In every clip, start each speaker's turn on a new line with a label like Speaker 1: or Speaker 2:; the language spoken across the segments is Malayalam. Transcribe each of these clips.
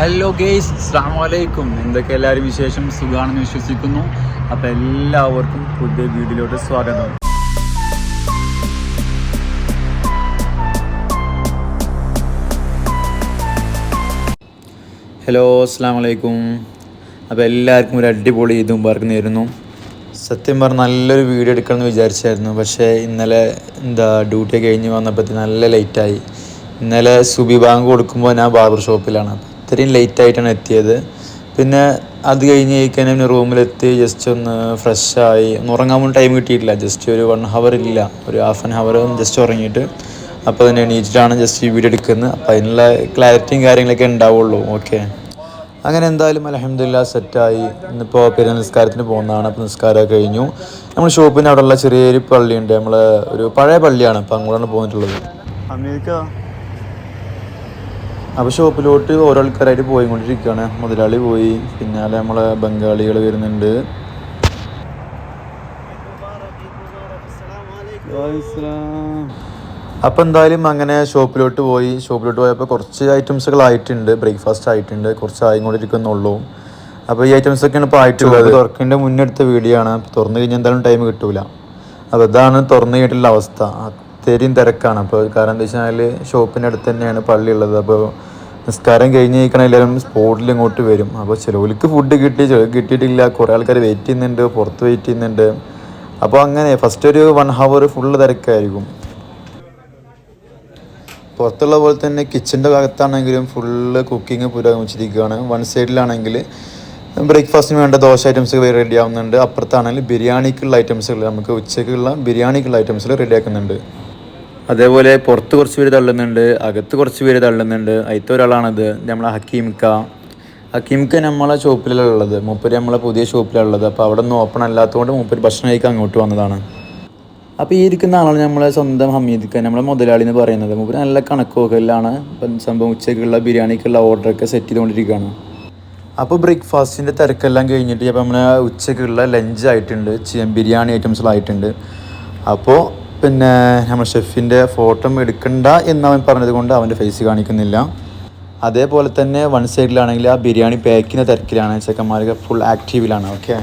Speaker 1: ഹലോ ഗെയ്സ് അസ്സാം വലൈക്കും എന്തൊക്കെ എല്ലാവരും വിശേഷം? സുഖമാണെന്ന് വിശ്വസിക്കുന്നു. അപ്പോൾ എല്ലാവർക്കും പുതിയ വീഡിയോയിലോട്ട് സ്വാഗതം. ഹലോ അസ്സാം വലൈക്കും അപ്പോൾ എല്ലാവർക്കും ഒരു അടിപൊളി ഇതും മുബാർക്ക് നേരുന്നു സത്യം പറഞ്ഞ നല്ലൊരു വീഡിയോ എടുക്കണമെന്ന് വിചാരിച്ചായിരുന്നു. പക്ഷേ ഇന്നലെ എന്താ ഡ്യൂട്ടി കഴിഞ്ഞ് വന്നപ്പോഴത്തേക്ക് നല്ല ലേറ്റായി ഇന്നലെ സുബി ബാങ്ക് കൊടുക്കുമ്പോൾ ഞാൻ ബാർബർ ഷോപ്പിലാണ് ഇത്രയും ലേറ്റ് ആയിട്ടാണ് എത്തിയത്. പിന്നെ അത് കഴിഞ്ഞ് കഴിക്കാൻ പിന്നെ റൂമിലെത്തി ജസ്റ്റ് ഒന്ന് ഫ്രഷായി ഒന്ന് ഉറങ്ങാൻ പോലും ടൈം കിട്ടിയിട്ടില്ല. ജസ്റ്റ് ഒരു വൺ ഹവർ ഇല്ല. ഒരു ഹാഫ് ആൻ ഹവർ ജസ്റ്റ് ഉറങ്ങിയിട്ട്. അപ്പോൾ തന്നെ എണീറ്റിട്ടാണ് ജസ്റ്റ് ഈ വീഡിയോ എടുക്കുന്നത്. അപ്പോൾ അതിനുള്ള ക്ലാരിറ്റിയും കാര്യങ്ങളൊക്കെ ഉണ്ടാവുള്ളൂ. ഓക്കെ അങ്ങനെ എന്തായാലും അലഹമില്ല സെറ്റായി ഇന്നിപ്പോൾ പെരുന്ന നിസ്കാരത്തിന് പോകുന്നതാണ്. അപ്പോൾ നിസ്കാരമൊക്കെ കഴിഞ്ഞു. നമ്മൾ ഷോപ്പിന് അവിടെയുള്ള ചെറിയൊരു പള്ളിയുണ്ട്. നമ്മൾ ഒരു പഴയ പള്ളിയാണ്. അപ്പോൾ അങ്ങോട്ടാണ് പോന്നിട്ടുള്ളത്. അമേരിക്ക? അപ്പോൾ ഷോപ്പിലോട്ട് ഓരോ ആൾക്കാരായിട്ട് പോയിക്കൊണ്ടിരിക്കുകയാണ്. മുതലാളി പോയി പിന്നാലെ നമ്മളെ ബംഗാളികൾ വരുന്നുണ്ട്. അപ്പോൾ എന്തായാലും അങ്ങനെ ഷോപ്പിലോട്ട് പോയി. ഷോപ്പിലോട്ട് പോയപ്പോൾ കുറച്ച് ഐറ്റംസുകൾ ആയിട്ടുണ്ട്. ബ്രേക്ക്ഫാസ്റ്റ് ആയിട്ടുണ്ട്. കുറച്ച് ആയും കൊണ്ടിരിക്കുന്നുള്ളൂ അപ്പോൾ ഈ ഐറ്റംസ് ഒക്കെയാണ് ഇപ്പോൾ ആയിട്ടുള്ളത് തുറക്കേണ്ട മുന്നെടുത്ത വീഡിയോ ആണ്. തുറന്നു കഴിഞ്ഞാൽ എന്തായാലും ടൈം കിട്ടൂല. അപ്പോൾ ഇതാണ് തുറന്നു കഴിഞ്ഞിട്ടുള്ള അവസ്ഥ. അത്രയും തിരക്കാണ്. അപ്പോൾ കാരണം എന്താ വെച്ചാൽ ഷോപ്പിന്റെ അടുത്ത് തന്നെയാണ് പള്ളി ഉള്ളത്. അപ്പോൾ നിസ്കാരം കഴിഞ്ഞ് കഴിക്കണ എല്ലാവരും സ്പോട്ടിൽ ഇങ്ങോട്ട് വരും. അപ്പോൾ ചിലവർക്ക് ഫുഡ് കിട്ടി ചിലർക്ക് കിട്ടിയിട്ടില്ല. കുറേ ആൾക്കാർ വെയിറ്റ് ചെയ്യുന്നുണ്ട് പുറത്ത് വെയിറ്റ് ചെയ്യുന്നുണ്ട്. അപ്പോൾ അങ്ങനെ ഫസ്റ്റ് ഒരു വൺ ഹവർ ഫുള്ള് തിരക്കായിരിക്കും. പുറത്തുള്ള പോലെ തന്നെ കിച്ചന്റെ ഭാഗത്താണെങ്കിലും ഫുള്ള് കുക്കിംഗ് പുരോഗമിച്ചിരിക്കുകയാണ്. വൺ സൈഡിലാണെങ്കിൽ ബ്രേക്ക്ഫാസ്റ്റിന് വേണ്ട ദോശ ഐറ്റംസ് റെഡി ആവുന്നുണ്ട്. അപ്പുറത്താണെങ്കിൽ ബിരിയാണിക്കുള്ള ഐറ്റംസുകൾ നമുക്ക് ഉച്ചയ്ക്കുള്ള ബിരിയാണിക്കുള്ള ഐറ്റംസുകൾ റെഡി ആക്കുന്നുണ്ട്. അതേപോലെ പുറത്ത് കുറച്ച് പേര് തള്ളുന്നുണ്ട് അകത്ത് കുറച്ച് പേര് തള്ളുന്നുണ്ട്. അതിലത്തെ ഒരാളാണത് നമ്മളെ ഹക്കീംക്ക ഹക്കീംക്ക നമ്മളെ ഷോപ്പിലാണ് ഉള്ളത്. മൂപ്പര് നമ്മളെ പുതിയ ഷോപ്പിലാണ് ഉള്ളത്. അപ്പോൾ അവിടെ നിന്ന് ഓപ്പൺ അല്ലാത്തതുകൊണ്ട് മൂപ്പര് ഭക്ഷണം കഴിക്കാൻ അങ്ങോട്ട് വന്നതാണ്. അപ്പോൾ ഈ ഇരിക്കുന്ന ആളാണ് നമ്മളെ സ്വന്തം ഹമീദ്ക്ക നമ്മളെ മുതലാളി എന്ന് പറയുന്നത്. മൂപ്പര് നല്ല കണക്കുകളിലാണ് ഇപ്പം സംഭവം ഉച്ചയ്ക്കുള്ള ബിരിയാണിക്കുള്ള ഓർഡറൊക്കെ സെറ്റ് ചെയ്തുകൊണ്ടിരിക്കുകയാണ്. അപ്പോൾ ബ്രേക്ക്ഫാസ്റ്റിന്റെ തിരക്കെല്ലാം കഴിഞ്ഞിട്ട് അപ്പോൾ നമ്മളെ ഉച്ചയ്ക്കുള്ള ലഞ്ച് ആയിട്ടുണ്ട്. ബിരിയാണി ഐറ്റംസിലായിട്ടുണ്ട് അപ്പോൾ പിന്നെ നമ്മൾ ഷെഫിൻ്റെ ഫോട്ടോ എടുക്കണ്ട എന്ന് അവൻ പറഞ്ഞത് കൊണ്ട് അവൻ്റെ ഫേസ് കാണിക്കുന്നില്ല അതേപോലെ തന്നെ വൺ സൈഡിലാണെങ്കിൽ ആ ബിരിയാണി പാക്ക് ചെയ്യുന്ന തിരക്കിലാണ് ചെക്കന്മാരൊക്കെ ഫുൾ ആക്റ്റീവിലാണ് ഓക്കെ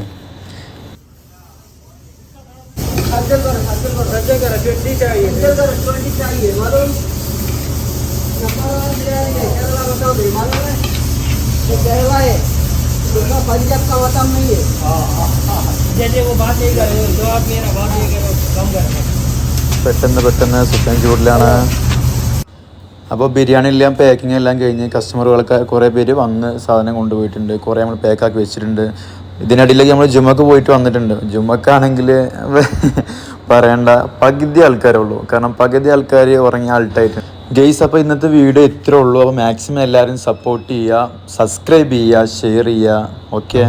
Speaker 2: सज्जन कर सज्जन कर सज्जन कर ट्वेंटी चाहिए सज्जन कर ट्वेंटी चाहिए मालूम हमारा बिरयानी है केरला बताओ नहीं मालूम है ये केरला है दूसरा पंजाब का वतन नहीं है
Speaker 3: जैसे वो बात नहीं करे जो आप मेरा बात नहीं करो कम कर
Speaker 1: പെട്ടെന്ന് പെട്ടെന്ന് സുഖം ചൂടിലാണ്. അപ്പോൾ ബിരിയാണി എല്ലാം പാക്കിംഗ് എല്ലാം കഴിഞ്ഞ് കസ്റ്റമറുകളൊക്കെ കുറേ പേര് വന്ന് സാധനം കൊണ്ടുപോയിട്ടുണ്ട്. കുറേ നമ്മൾ പാക്കാക്കി വെച്ചിട്ടുണ്ട്. ഇതിനിടയിലേക്ക് നമ്മൾ ജുമക്ക് പോയിട്ട് വന്നിട്ടുണ്ട്. ജുമക്കാണെങ്കിൽ പറയേണ്ട പകുതി ആൾക്കാരേ ഉള്ളൂ. കാരണം പകുതി ആൾക്കാർ ഉറങ്ങിയ ആൾട്ടായിട്ട് ഗെയ്സ് അപ്പോൾ ഇന്നത്തെ വീഡിയോ ഇത്രേ ഉള്ളൂ. അപ്പോൾ മാക്സിമം എല്ലാവരും സപ്പോർട്ട് ചെയ്യുക സബ്സ്ക്രൈബ് ചെയ്യുക ഷെയർ ചെയ്യുക. ഓക്കെ